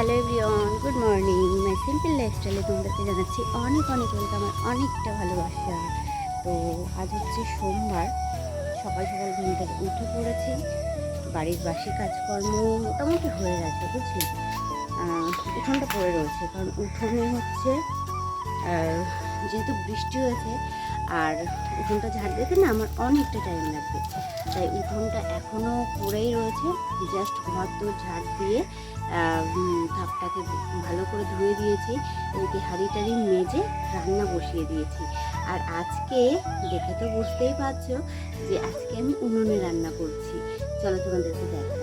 Hello everyone, good morning. My simple লাইফস্টাইলে তোমাদেরকে জানাচ্ছি অনেক অনেক ওয়েলকাম অনেকটা ভালোবাসা। তো আজ হচ্ছে সোমবার, সকাল সকাল ঘুম থেকে উঠে পড়েছি। বাড়ির বাসি কাজকর্ম মোটামুটি হয়ে গেছে, বুঝলি? উঠোনটা পড়ে রয়েছে, কারণ উঠোনে হচ্ছে যেহেতু বৃষ্টি হয়েছে আর উঠোনটা ঝাড় দিতে না আমার অনেকটা টাইম লাগবে। তাই উঠোনটা এখনও পড়েই রয়েছে জাস্ট ঘর তো ঝাড় দিয়ে ধাপটাকে ভালো করে ধুয়ে দিয়েছি, এদিকে হাঁড়ি টাড়ি মেজে রান্না বসিয়ে দিয়েছি। আর আজকে দেখে তো বুঝতেই পারছ যে আজকে আমি উনুনে রান্না করছি। চলো তোমাদেরকে দেখাই।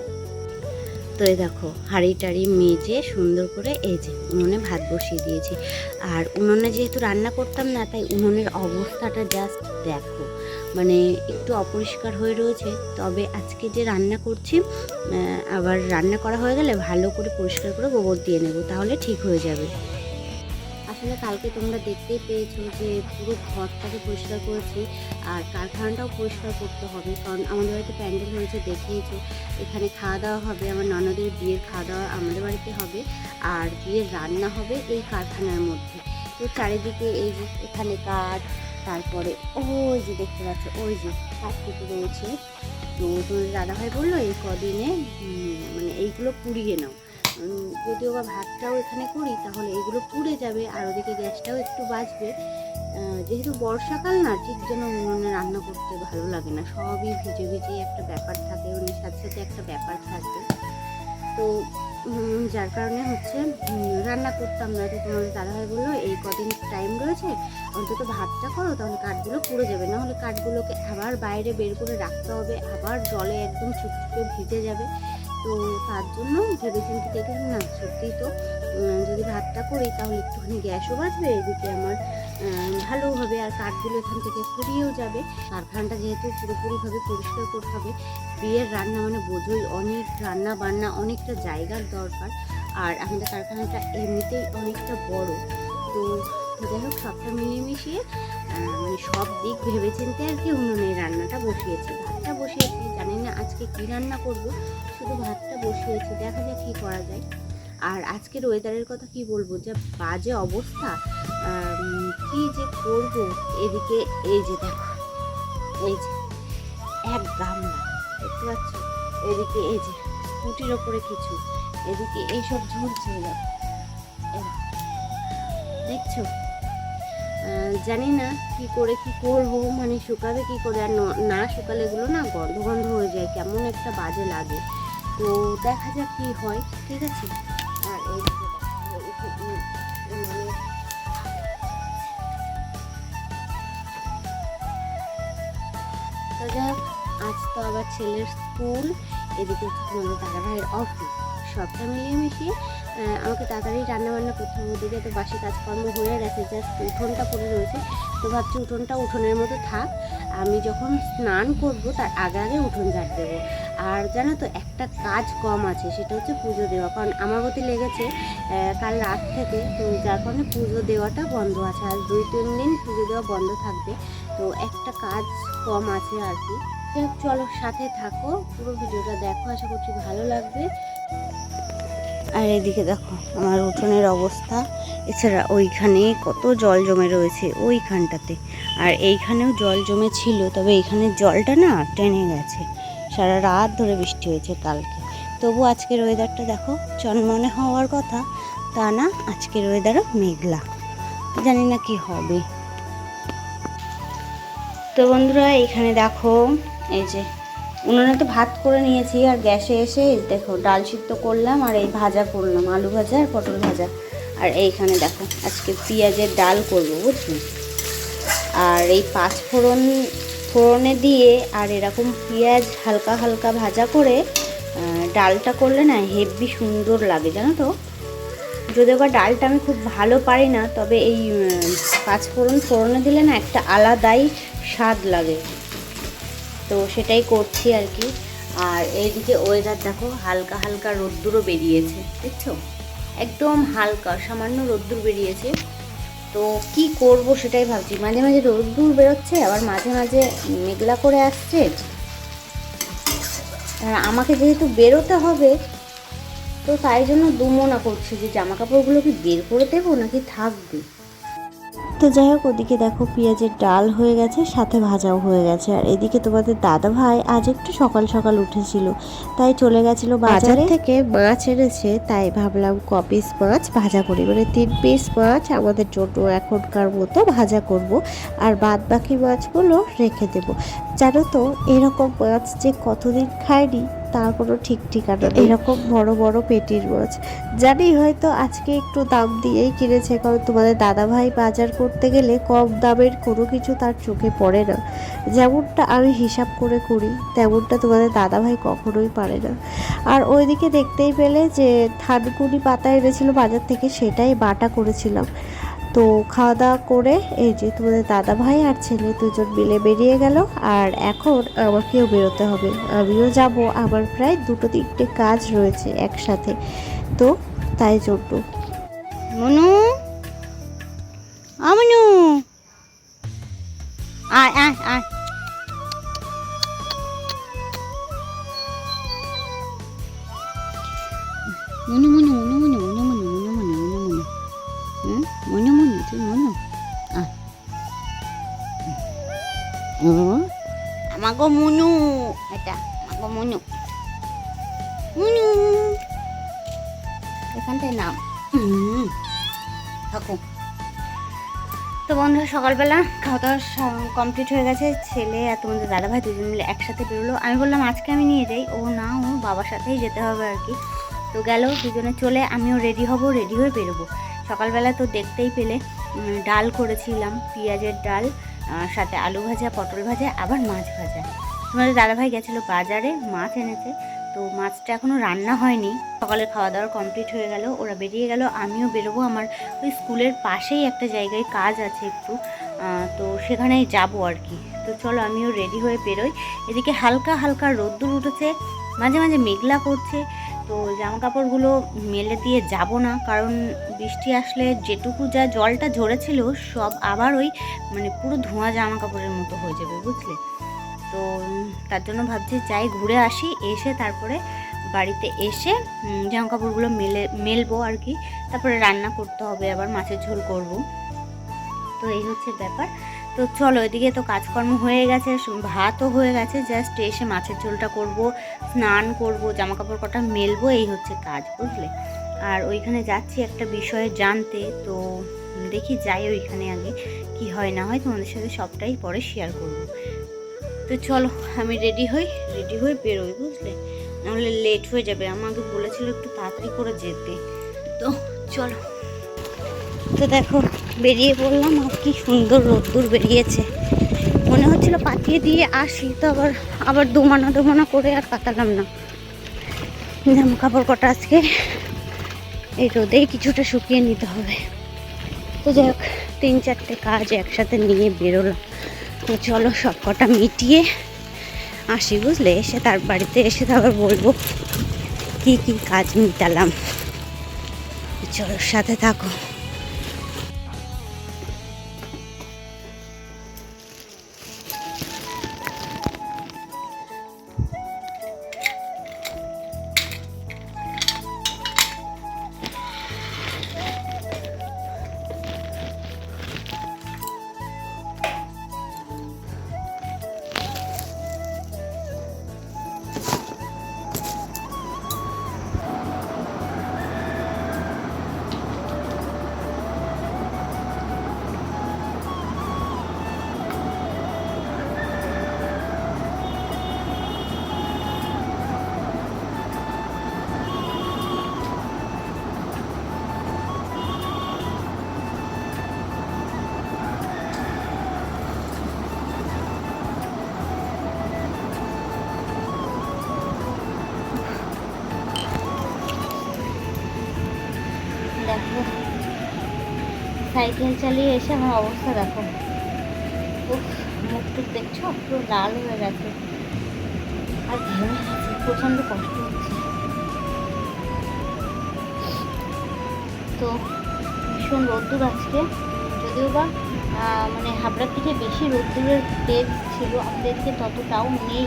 তো দেখো, হাঁড়ি টাড়ি মেজে সুন্দর করে এই যে উনুনে ভাত বসিয়ে দিয়েছি। আর উনুনে যেহেতু রান্না করতাম না, তাই উনুনের অবস্থাটা জাস্ট দেখো। মানে একটু অপরিষ্কার হয়ে রয়েছে। তবে আজকে যে রান্না করছি আবার রান্না করা হয়ে গেলে ভালো করে পরিষ্কার করে গোবর দিয়ে নেব, তাহলে ঠিক হয়ে যাবে। আসলে কালকে তোমরা দেখতেই পেয়েছ যে পুরো ঘরটাকে পরিষ্কার করেছি আর কারখানাটাও পরিষ্কার করতে হবে। কারণ আমাদের বাড়িতে প্যান্ডেল হয়েছে, দেখিয়েছো। এখানে খাওয়া দাওয়া হবে, আমার ননদের বিয়ের খাওয়া দাওয়া আমাদের বাড়িতে হবে আর বিয়ের রান্না হবে এই কারখানার মধ্যে। তো চারিদিকে এই যে এখানে কাঠ, তারপরে ওই যে দেখতে পাচ্ছ, ওই যে কাঠ কেটে রয়েছে। তো তোমাদের দাদাভাই বলল, এই কদিনে মানে এইগুলো পুড়িয়ে নাও। যদিও বা ভাতটাও এখানে করি, তাহলে এগুলো পুড়ে যাবে আর ওদিকে গ্যাসটাও একটু বাঁচবে যেহেতু বর্ষাকাল না, ঠিক যেন উনুনে রান্না করতে ভালো লাগে না। সবই ভিজে ভিজে একটা ব্যাপার থাকে, ওর সাথে সাথে একটা ব্যাপার থাকে। তো যার কারণে হচ্ছে রান্না করতাম না। তো তোমাদের দাদাভাই বলল, এই কদিন টাইম রয়েছে, অন্তত ভাতটা করো, তাহলে কাঠগুলো পুড়ে যাবে। না হলে কাঠগুলোকে আবার বাইরে বের করে রাখতে হবে, আবার জলে একদম চুপচুপে ভিজে যাবে। তো তার জন্য ভেবেচিন্তে দেখলাম, না, সত্যিই তো যদি ভাতটা করি তাহলে একটুখানি গ্যাসও বাঁচবে, এদিকে আমার ভালো হবে, আর কাঠগুলো এখান থেকে ফুরিয়েও যাবে। কারখানাটা যেহেতু পুরোপুরিভাবে পরিষ্কার করতে হবে, বিয়ের রান্না মানে বোঝোই, অনেক রান্না বান্না, অনেকটা জায়গার দরকার, আর আমাদের কারখানাটা এমনিতেই অনেকটা বড়। তো যাই হোক, সবটা মিলিয়ে মিশিয়ে মানে সব দিক ভেবেচিন্তে আর কি উনুনে রান্নাটা বসিয়েছি। ভাতটা বসিয়েছি, জানি না আজকে কী রান্না করব, শুধু ভাতটা বসিয়েছি, দেখা যাক কী করা যায়। আর আজকের ওয়েদারের কথা কি বলব, যা বাজে অবস্থা কি যে করব এদিকে, এই যে দেখো, এই যে, এক গামলা, দেখতে পাচ্ছ? এদিকে এই যে, কুটির ওপরে কিছু, এদিকে এইসব ঝুলছে দেখো। দেখছ? জানি না কি করে কি করব মানে শুকাবে কি করে আর ন- শুকালে এগুলো না গন্ধ গন্ধ হয়ে যায়, কেমন একটা বাজে লাগে। তো দেখা যাক কি হয়, ঠিক আছে? আর এই আজ তো আবার ছেলের স্কুল, এদিকে দাদা ভাইয়ের অফিস সবটা মিলিয়ে মিশিয়ে আমাকে তাড়াতাড়ি রান্না বান্না করতে হবে। ওদিকে তো বাসি কাজকর্ম হয়ে গেছে জাস্ট উঠোনটা পড়ে রয়েছে। তো ভাবছি উঠোনটা উঠোনের মতো থাক। আমি যখন স্নান করব, তার আগে আগে উঠোন ঝাড় দেবো। আর জানো তো, একটা কাজ কম আছে, সেটা হচ্ছে পুজো দেওয়া। কারণ আমার প্রতি লেগেছে কাল রাত থেকে, তো যার কারণে পুজো দেওয়াটা বন্ধ আছে। আর দুই, তিন দিন পুজো দেওয়া বন্ধ থাকবে। তো একটা কাজ কম আছে আর কি। চলো সাথে থাকো। পুরো ভিডিওটা দেখো, আশা করছি ভালো লাগবে। আর এদিকে দেখো, আমার উঠোনের অবস্থা। এছাড়া ওইখানে কত জল জমে রয়েছে ওইখানটাতে। আর এইখানেও জল জমে ছিল তবে এইখানে জলটা না টেনে গেছে। সারা রাত ধরে বৃষ্টি হয়েছে কালকে। তবু আজকের ওয়েদারটা দেখো, চনমনে হওয়ার কথা, তা না আজকের ওয়েদারও মেঘলা। জানি না কি হবে। তো বন্ধুরা এখানে দেখো, এই যে উনুনে তো ভাত করে নিয়েছি আর গ্যাসে এসে দেখো ডাল সিদ্ধ করলাম আর এই ভাজা করলাম, আলু ভাজা আর পটল ভাজা। আর এইখানে দেখো, আজকে পেঁয়াজের ডাল করব, বুঝলি? আর এই পাঁচ ফোড়ন, ফোড়নে দিয়ে আর এরকম পেঁয়াজ হালকা হালকা ভাজা করে ডালটা করলে না হেভি সুন্দর লাগে, জানো তো? যদিও বা ডালটা আমি খুব ভালো পারি না, তবে এই পাঁচ ফোড়ন, ফোড়নে দিলে না একটা আলাদাই স্বাদ লাগে। তো সেটাই করছি আর কি। আর এইদিকে ওয়েদার দেখো, হালকা হালকা রোদ্দুরও বেরিয়েছে, দেখছ? একদম হালকা, সামান্য রোদ্দুর বেরিয়েছে। তো কি করব সেটাই ভাবছি। মাঝে মাঝে রোদ্দুর বেরোচ্ছে, আবার মাঝে মাঝে মেঘলা করে আসছে। আর আমাকে যেহেতু বেরোতে হবে, তো তাই জন্য দুমনা করছি যে জামা কাপড়গুলো কি বের করে দেবো নাকি থাকবে? তো যাই হোক, ওদিকে দেখো পেঁয়াজের ডাল হয়ে গেছে, সাথে ভাজাও হয়ে গেছে। আর এদিকে তোমাদের দাদা ভাই আজ একটু সকাল সকাল উঠেছিল, তাই চলে গেছিল বাজার। থেকে মাছ এনেছে, তাই ভাবলাম ক পিস মাছ ভাজা করি। মানে তিন পিস মাছ আমাদের জন্য এখনকার মতো ভাজা করব, আর বাদ বাকি মাছগুলো রেখে দেব। জানো তো, এরকম মাছ যে কতদিন খায়নি তার কোনো ঠিক ঠিকানা নেই। এরকম বড় বড় পেটির মাছ জানি হয়তো আজকে একটু দাম দিয়েই কিনেছে কারণ তোমাদের দাদা ভাই বাজার করতে গেলে কম দামের কোনো কিছু তার চোখে পড়ে না। যেমনটা আমি হিসাব করে করি তেমনটা তোমাদের দাদা ভাই কখনোই পারে না। আর ওইদিকে দেখতেই পেলে যে থানকুনি পাতা এনেছিল বাজার থেকে সেটাই বাটা করেছিলাম। তো খাওয়া দাওয়া করে এই যে তোমাদের দাদা ভাই আর ছেলে দুজন মিলে বেরিয়ে গেল। আর এখন আমাকেও বেরোতে হবে। আমিও যাব। আমার প্রায় দুটো তিনটে কাজ রয়েছে একসাথে। তো তাই জন্য। মনু? আমনু আয় আয় আয়। মনু মনু আমাগো মনু এটা আমাগো মনু মনু এখানটায় নাম থাকো তো বন্ধু সকালবেলা? খাওয়া দাওয়া কমপ্লিট হয়ে গেছে। ছেলে আর তোমাদের দাদাভাই দুজন মিলে একসাথে বেরোলো। আমি বললাম আজকে আমি নিয়ে যাই। ও না ও বাবার সাথেই যেতে হবে আর কি। তো গেল দুজনে চলে। আমিও রেডি হব রেডি হয়ে বেরোবো। সকালবেলা তো দেখতেই পেলে। ডাল করেছিলাম পেঁয়াজের ডাল। সাথে আলু ভাজা, পটল ভাজা, আবার মাছ ভাজা। তোমাদের দাদাভাই গেছিল বাজারে, মাছ এনেছে। তো মাছটা এখনও রান্না হয়নি। সকালে খাওয়া দাওয়া কমপ্লিট হয়ে গেল, ওরা বেরিয়ে গেল, আমিও বেরোবো। আমার ওই স্কুলের পাশেই একটা জায়গায় কাজ আছে একটু। তো সেখানেই যাব আর কি। তো চলো আমিও রেডি হয়ে বেরোই। এদিকে হালকা হালকা রোদ্দুর উঠেছে, মাঝে মাঝে মেঘলা করছে। তো জামা কাপড়গুলো মেলে দিয়ে যাব না, কারণ বৃষ্টি আসলে যেটুকু যা জলটা ঝরেছিল সব আবার ওই মানে পুরো ধোঁয়া জামা কাপড়ের মতো হয়ে যাবে, বুঝলে? তো তার জন্য ভাবছি যাই ঘুরে আসি, এসে তারপরে বাড়িতে এসে জামা কাপড়গুলো মেলে, মেলবো আর কি। তারপরে রান্না করতে হবে, আবার মাছের ঝোল করব। তো এই হচ্ছে ব্যাপার। তো চলো এদিকে তো কাজকর্ম হয়ে গেছে, ভাতও হয়ে গেছে জাস্ট এসে মাছের ঝোলটা করব, স্নান করব জামা কাপড় কটা মেলবো, এই হচ্ছে কাজ, বুঝলে? আর ওইখানে যাচ্ছি একটা বিষয়ে জানতে, তো দেখি যাই ওইখানে আগে, কি হয় না হয় তোমাদের সাথে সবটাই পরে শেয়ার করব। তো চলো, আমি রেডি হই রেডি হয়ে বেরোই, বুঝলে? নাহলে লেট হয়ে যাবে, আমাকে বলেছিল একটু তাড়াতাড়ি করে যেতে। তো চলো। তো দেখো, বেরিয়ে পড়লাম আর কি সুন্দর রোদ্দুর বেরিয়েছে। মনে হচ্ছিল পাঠিয়ে দিয়ে আসি, তো আবার আবার দোমানা দোমানা করে আর কাটালাম না। জামা কাপড় কটা আজকে, এই রোদেই কিছুটা শুকিয়ে নিতে হবে। তো যাই হোক, তিন চারটে কাজ একসাথে নিয়ে বেরোলাম। তো চলো সব কটা মিটিয়ে আসি বুঝলে, এসে তার বাড়িতে এসে তারপর বলব কি কি কাজ মিটালাম। চলো সাথে থাকো। সাইকেল চালিয়ে এসে আমার অবস্থা দেখো। উফ, মুখ টুক দেখছ? পুরো লাল হয়ে গেছে। আর ঘেমে গেছে প্রচণ্ড কষ্ট হচ্ছে। তো ভীষণ রোদ্দুর আজকে। যদিও বা মানে হাবড়ার দিকে বেশি রোদ্দুরের তেজ ছিল আমাদের দিকে ততটাও নেই।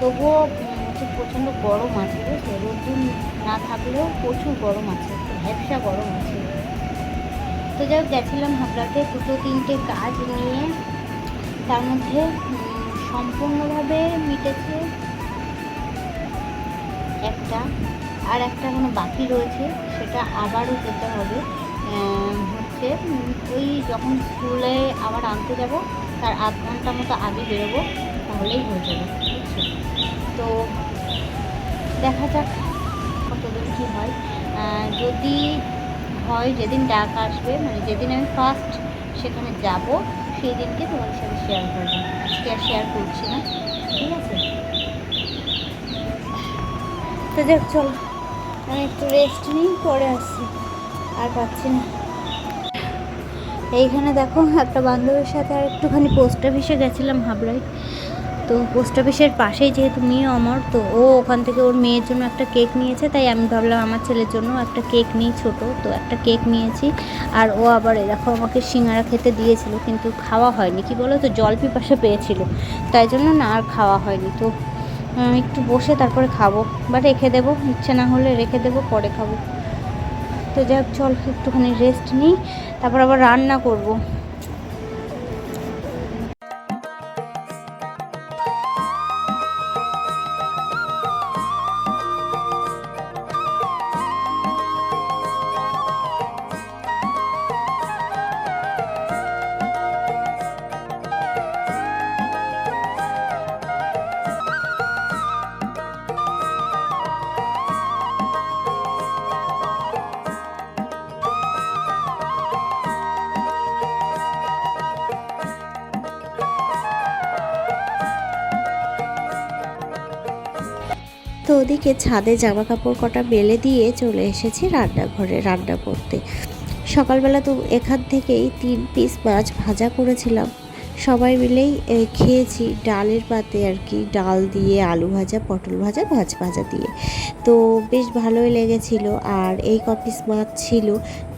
তবুও হচ্ছে প্রচণ্ড গরম আছে, বুঝলে? রোদ্দুর না থাকলেও প্রচুর গরম আছে ভ্যাবসা গরম আছে। তো যাই গেছিলাম হাবড়াতে দুটো তিনটে কাজ নিয়ে। তার মধ্যে সম্পূর্ণভাবে মিটেছে একটা, আর একটা এখনও বাকি রয়েছে, সেটা আবারও যেতে হবে। হচ্ছে ওই যখন স্কুলে আবার আনতে যাব, তার আধ ঘণ্টা মতো আগে বেরোবো, তাহলেই হয়ে যাবে তো দেখা যাক কতদূর কী হয়। যদি হয় যেদিন ডাক আসবে মানে যেদিন আমি ফার্স্ট সেখানে যাব, সেই দিনকে তোমাদের সাথে শেয়ার করব। আজকে আর শেয়ার করছি না, ঠিক আছে? তো দেখ চল। আমি একটু রেস্ট নিই, পরে আসছি। আর পাচ্ছি না। এইখানে দেখো, একটা বান্ধবীর সাথে আর একটুখানি পোস্ট অফিসে গেছিলাম হাবড়ায়। তো পোস্ট অফিসের পাশেই যেহেতু মেয়ে অমর, তো ও ওখান থেকে ওর মেয়ের জন্য একটা কেক নিয়েছে, তাই আমি ভাবলাম আমার ছেলের জন্য একটা কেক নিই ছোট, তো একটা কেক নিয়েছি। আর ও আবার দেখো আমাকে সিঙ্গারা খেতে দিয়েছিল, কিন্তু খাওয়া হয়নি। কি বলো তো? জল পিপাসা পেয়েছিল। তাই জন্য না আর খাওয়া হয়নি। তো একটু বসে তারপরে খাব। বা রেখে দেবো, ইচ্ছে না হলে রেখে দেবো, পরে খাব। তো যাই হোক, চল একটুখানি রেস্ট নিই। তারপর আবার রান্না করব। তো ওদিকে ছাদে জামা কাপড় কটা মেলে দিয়ে চলে এসেছি রান্নাঘরে, রান্না করতে। সকালবেলা তো এখান থেকেই তিন পিস মাছ ভাজা করেছিলাম। সবাই মিলেই খেয়েছি ডালের পাতে আর কি, ডাল দিয়ে আলু ভাজা, পটল ভাজা, মাছ ভাজা দিয়ে। তো বেশ ভালোই লেগেছিল আর এই কপিস মাছ ছিল,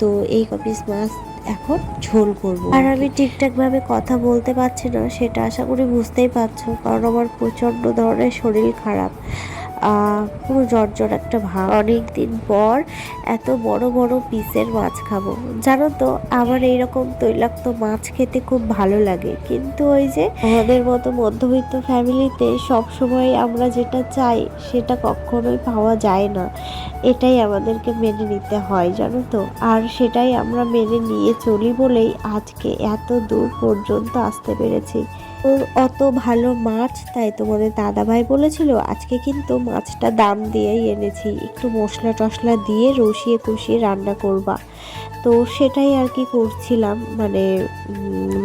তো এই কপিস মাছ এখন ঝোল করব। আর আমি ঠিকঠাকভাবে কথা বলতে পারছি না, সেটা আশা করি বুঝতেই পারছ, কারণ আমার প্রচণ্ড ধরনের শরীর খারাপ। পুরো জ্বর একটা ভাব। অনেক দিন পর এত বড় বড় পিসের মাছ খাব। জানো তো, আমার এইরকম তৈলাক্ত মাছ খেতে খুব ভালো লাগে। কিন্তু ওই যে আমাদের মতো মধ্যবিত্ত ফ্যামিলিতে সব সময় আমরা যেটা চাই, সেটা কখনোই পাওয়া যায় না। এটাই আমাদেরকে মেনে নিতে হয়, জানো তো। আর সেটাই আমরা মেনে নিয়ে চলি বলেই আজকে এত দূর পর্যন্ত আসতে পেরেছি। অত ভালো মাছ, তাই তোমাদের দাদা ভাই বলেছিল, আজকে কিন্তু মাছটা দাম দিয়েই এনেছি, একটু মশলা টশলা দিয়ে রসিয়ে কষিয়ে রান্না করবা। তো সেটাই আর কি করছিলাম মানে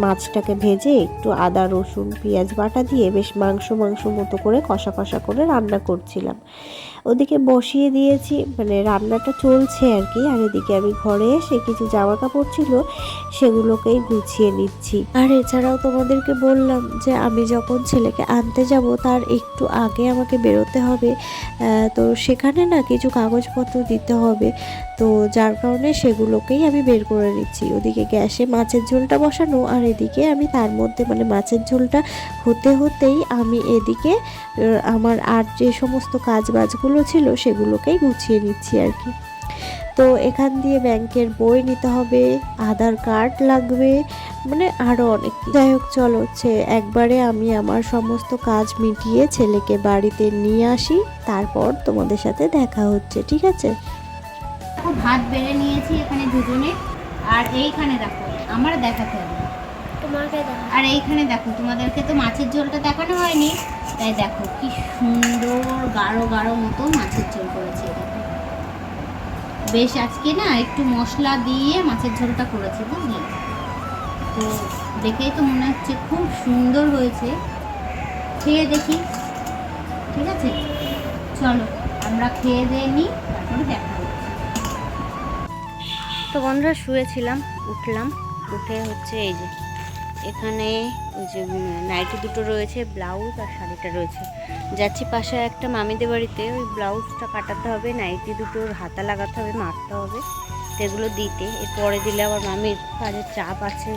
মাছটাকে ভেজে একটু আদা, রসুন, পেঁয়াজ বাটা দিয়ে বেশ মাংস মাংস মতো করে কষা কষা করে রান্না করছিলাম। ওদিকে বসিয়ে দিয়েছি মানে রান্নাটা চলছে আর কি। আর এদিকে আমি ঘরে এসে কিছু জামা কাপড় ছিল, সেগুলোকেই গুছিয়ে নিচ্ছি। আর এছাড়াও তোমাদেরকে বললাম যে আমি যখন ছেলেকে আনতে যাব, তার একটু আগে আমাকে বেরোতে হবে। তো সেখানে না কিছু কাগজপত্র দিতে হবে। তো যার কারণে সেগুলোকেই আমি বের করে নিচ্ছি। ওদিকে গ্যাসে মাছের ঝোলটা বসানো আর এদিকে আমি তার মধ্যে মানে মাছের ঝোলটা হতে হতেই আমি এদিকে আমার আর যে সমস্ত কাজ বাজগুলো ছিল সেগুলোকেই গুছিয়ে নিচ্ছি আর কি। তো এখান দিয়ে ব্যাংকের বই নিতে হবে, আধার কার্ড লাগবে মানে আরও অনেক। যাই হোক, চলো হচ্ছে, একবারে আমি আমার সমস্ত কাজ মিটিয়ে ছেলেকে বাড়িতে নিয়ে আসি, তারপর তোমাদের সাথে দেখা হচ্ছে, ঠিক আছে? দেখো ভাত বেড়ে নিয়েছি এখানে দুজনে। আর এইখানে দেখো আমার দেখাতে হবে। তোমাকে আর এইখানে দেখো তোমাদেরকে তো মাছের ঝোলটা দেখানো হয়নি। তাই দেখো কি সুন্দর গাঢ় গাঢ় মতো মাছের ঝোল করেছে দেখো বেশ আজকে না একটু মশলা দিয়ে মাছের ঝোলটা করেছি বুঝলি? তো দেখেই তো মনে হচ্ছে খুব সুন্দর হয়েছে। খেয়ে দেখি ঠিক আছে? চলো আমরা খেয়ে দিয়ে নিই তারপরে দেখা তো বন্ধুরা শুয়েছিলাম, উঠলাম, উঠে হচ্ছে এই যে এখানে ওই যে নাইটি দুটো রয়েছে, ব্লাউজ আর শাড়িটা রয়েছে। যাচ্ছি পাশে একটা মামিদের বাড়িতে, ওই ব্লাউজটা কাটাতে হবে, নাইটি দুটোর হাতা লাগাতে হবে, মারতে হবে, সেগুলো দিতে। এরপরে দিলে আবার মামির কাজের চাপ আছে,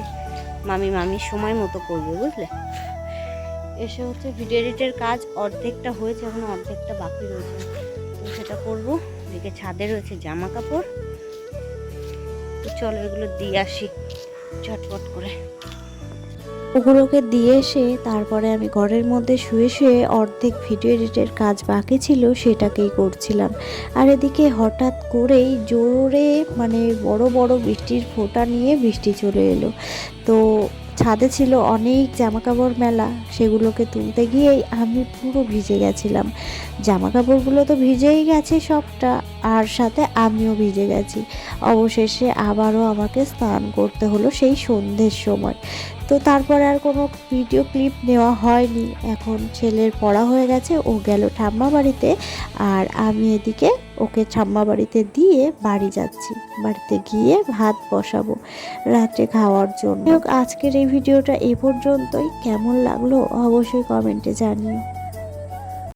মামি মামির সময় মতো করবে, বুঝলে? এসে হচ্ছে ভিডিও এডিটের কাজ, অর্ধেকটা হয়েছে, এখন অর্ধেকটা বাকি রয়েছে। সেটা করব, এদিকে ছাদে রয়েছে জামা কাপড়। চলো এগুলো দিয়ে আসি চটপট করে। ওগুলোকে দিয়ে এসে তারপরে আমি ঘরের মধ্যে শুয়ে শুয়ে অর্ধেক ভিডিও এডিটের কাজ বাকি ছিল সেটাকেই করছিলাম। আর এদিকে হঠাৎ করেই জোরে মানে বড় বড় বৃষ্টির ফোঁটা নিয়ে বৃষ্টি চলে এলো। তো ছাদে ছিল অনেক জামাকাপড় মেলা। সেগুলোকে তুলতে গিয়েই আমি পুরো ভিজে গেছিলাম। জামা কাপড়গুলো তো ভিজেই গেছে সবটা, আর সাথে আমিও ভিজে গেছি। অবশেষে আবারও আমাকে স্নান করতে হলো সেই সন্ধ্যের সময়। তো তারপরে আর কোনো ভিডিও ক্লিপ নেওয়া হয়নি। এখন ছেলের পড়া হয়ে গেছে, ও গেল ঠাম্মা বাড়িতে আর আমি এদিকে ওকে ঠাম্মা বাড়িতে দিয়ে বাড়ি যাচ্ছি। বাড়িতে গিয়ে ভাত বসাবো রাত্রে খাওয়ার জন্য। আজকের এই ভিডিওটা এ পর্যন্তই। কেমন লাগল অবশ্যই কমেন্টে জানিও।